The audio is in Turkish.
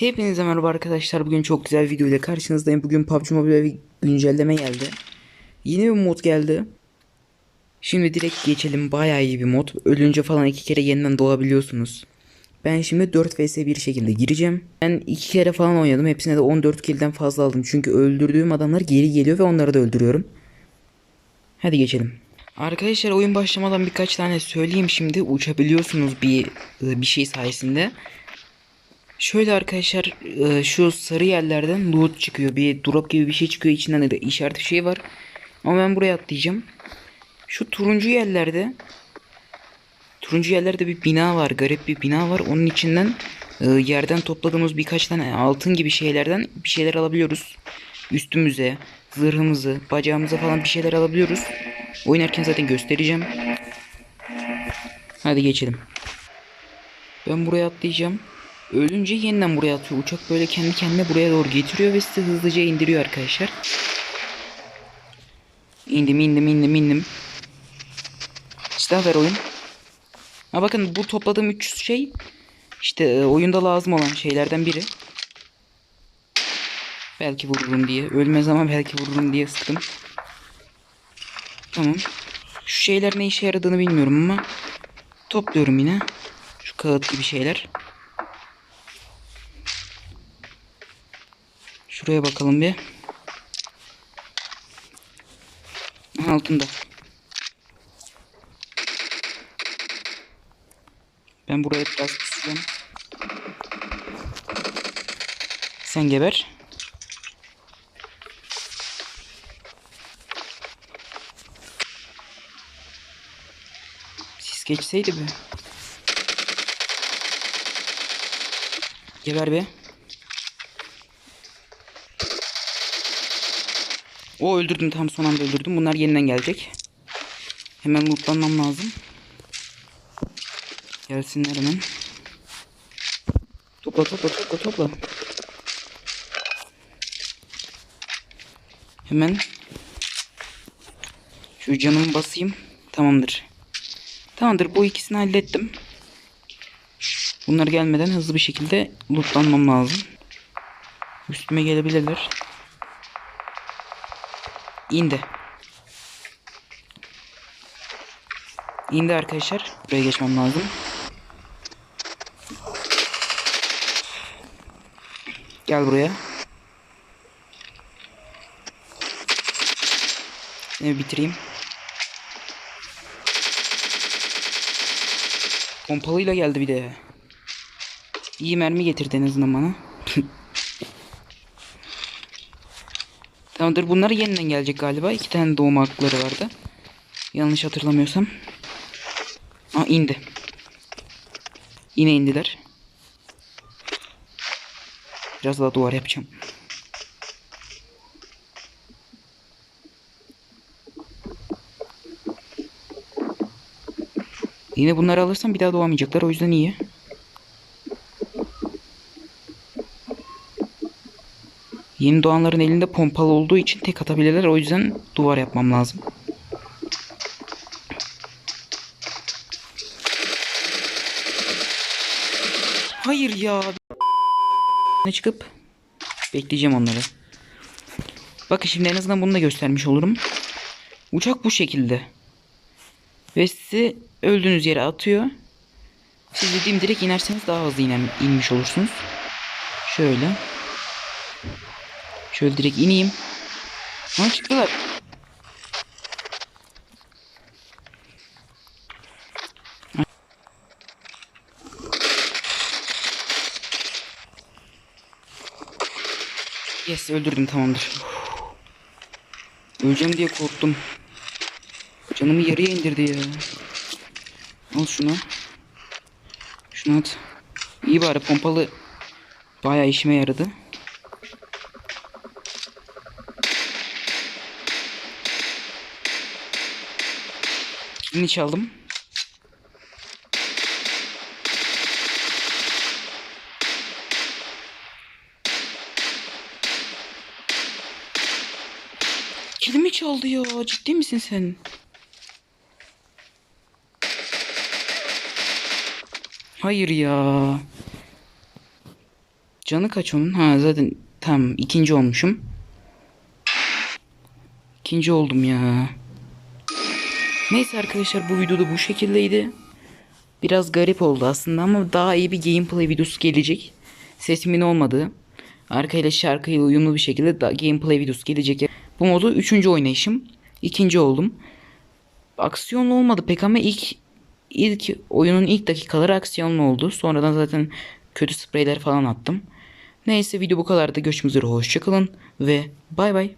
Hepinize merhaba arkadaşlar. Bugün çok güzel bir video ile karşınızdayım. Bugün PUBG Mobile'e bir güncelleme geldi. Yeni bir mod geldi. Şimdi direkt geçelim. Bayağı iyi bir mod. Ölünce falan iki kere yeniden doğabiliyorsunuz. Ben şimdi 4 vs 1 şekilde gireceğim. Ben iki kere falan oynadım. Hepsine de 14 kill'den fazla aldım. Çünkü öldürdüğüm adamlar geri geliyor ve onları da öldürüyorum. Hadi geçelim. Arkadaşlar oyun başlamadan birkaç tane söyleyeyim şimdi. Uçabiliyorsunuz bir bir şey sayesinde. Şöyle arkadaşlar e, şu sarı yerlerden loot çıkıyor. Bir drop gibi bir şey çıkıyor. İçinden de işaret şey var. Ama ben buraya atlayacağım. Şu turuncu yerlerde turuncu yerlerde bir bina var. Garip bir bina var. Onun içinden e, yerden topladığımız birkaç tane altın gibi şeylerden bir şeyler alabiliyoruz. Üstümüze, zırhımızı, bacağımıza falan bir şeyler alabiliyoruz. Oynarken zaten göstereceğim. Hadi geçelim. Ben buraya atlayacağım. Ölünce yeniden buraya atıyor. Uçak böyle kendi kendine buraya doğru getiriyor ve sizi hızlıca indiriyor arkadaşlar. İndim indim indim indim. Silah ver oyun. Ha bakın bu topladığım 300 şey işte e, oyunda lazım olan şeylerden biri. Belki vururum diye. Ölmez ama belki vururum diye sıktım. Tamam. Şu şeyler ne işe yaradığını bilmiyorum ama topluyorum yine. Şu kağıt gibi şeyler. Şuraya bakalım bir. Altında. Ben buraya biraz pusacağım. Sen geber. Sis geçseydi be. Geber be. O öldürdüm tam son anda öldürdüm. Bunlar yeniden gelecek. Hemen lootlanmam lazım. Gelsinler hemen. Topla topla topla topla. Hemen şu canımı basayım. Tamamdır. Tamamdır bu ikisini hallettim. Bunlar gelmeden hızlı bir şekilde lootlanmam lazım. Üstüme gelebilirler. İndi. İndi arkadaşlar. Buraya geçmem lazım. Gel buraya. Seni bitireyim. Pompalıyla geldi bir de. İyi mermi getirdi en azından bana. Tamamdır bunlar yeniden gelecek galiba. İki tane doğum hakları vardı. Yanlış hatırlamıyorsam. Aa indi. Yine indiler. Biraz daha duvar yapacağım. Yine bunları alırsam bir daha doğamayacaklar. O yüzden iyi. Yeni doğanların elinde pompalı olduğu için tek atabilirler. O yüzden duvar yapmam lazım. Hayır ya. Ne çıkıp bekleyeceğim onları. Bakın şimdi en azından bunu da göstermiş olurum. Uçak bu şekilde. Ve sizi öldüğünüz yere atıyor. Siz dediğim direkt inerseniz daha hızlı iner, inmiş olursunuz. Şöyle. Şöyle direkt ineyim. Ha çıktılar. Yes öldürdüm tamamdır. Öleceğim diye korktum. Canımı yarıya indirdi ya. Al şunu. Şunu at. İyi bari pompalı bayağı işime yaradı. Kilini çaldım. Kilimi çaldı ya. Ciddi misin sen? Hayır ya. Canı kaç onun? Ha zaten tam ikinci olmuşum. İkinci oldum ya. Neyse arkadaşlar bu videoda bu şekildeydi. Biraz garip oldu aslında ama daha iyi bir gameplay videosu gelecek. Sesimin olmadığı. Arkayla şarkıyla uyumlu bir şekilde da gameplay videosu gelecek. Bu modu üçüncü oynayışım. İkinci oldum. Aksiyonlu olmadı pek ama ilk ilk oyunun ilk dakikaları aksiyonlu oldu. Sonradan zaten kötü spreyler falan attım. Neyse video bu kadardı. Görüşmek üzere. Hoşçakalın ve bay bay.